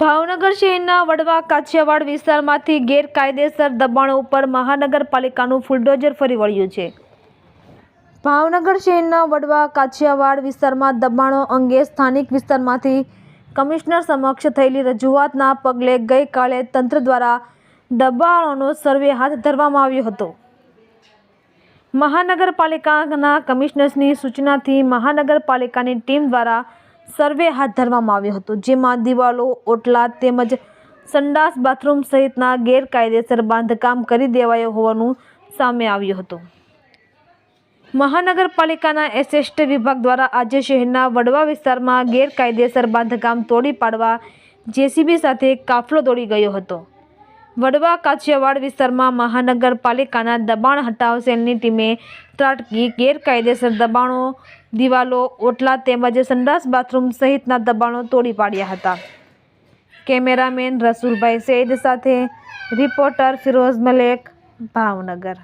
ભાવનગર શહેરના વડવા કાછિયાવાડ વિસ્તારમાંથી ગેરકાયદેસર દબાણો ઉપર મહાનગરપાલિકાનું ફુલડોઝર ફરી વળ્યું છે. ભાવનગર શહેરના વડવા કાછિયાવાડ વિસ્તારમાં દબાણો અંગે સ્થાનિક વિસ્તારમાંથી કમિશનર સમક્ષ થયેલી રજૂઆતના પગલે ગઈકાલે તંત્ર દ્વારા દબાણોનો સર્વે હાથ ધરવામાં આવ્યો હતો. મહાનગરપાલિકાના કમિશનર્સની સૂચનાથી મહાનગરપાલિકાની ટીમ દ્વારા સર્વે હાથ ધરવામાં આવ્યો હતો, જેમાં દિવાલો, ઓટલા તેમજ સંડાસ બાથરૂમ સહિતના ગેરકાયદેસર બાંધકામ કરી દેવાયો હોવાનું સામે આવ્યું હતું. મહાનગરપાલિકાના એસએસટી વિભાગ દ્વારા આજે શહેરના વડવા વિસ્તારમાં ગેરકાયદેસર બાંધકામ તોડી પાડવા જેસીબી સાથે કાફલો દોડી ગયો હતો. વડવા કાછિયાવાડ વિસ્તારમાં મહાનગરપાલિકાના દબાણ હટાવ સેલની ટીમે ત્રાટકી ગેરકાયદેસર દબાણો, દિવાલો, ઓટલા તેમજ સંડાસ બાથરૂમ સહિતના દબાણો તોડી પાડ્યા હતા. કેમેરામેન રસુલભાઈ સૈદ સાથે રિપોર્ટર ફિરોઝ મલેક, ભાવનગર.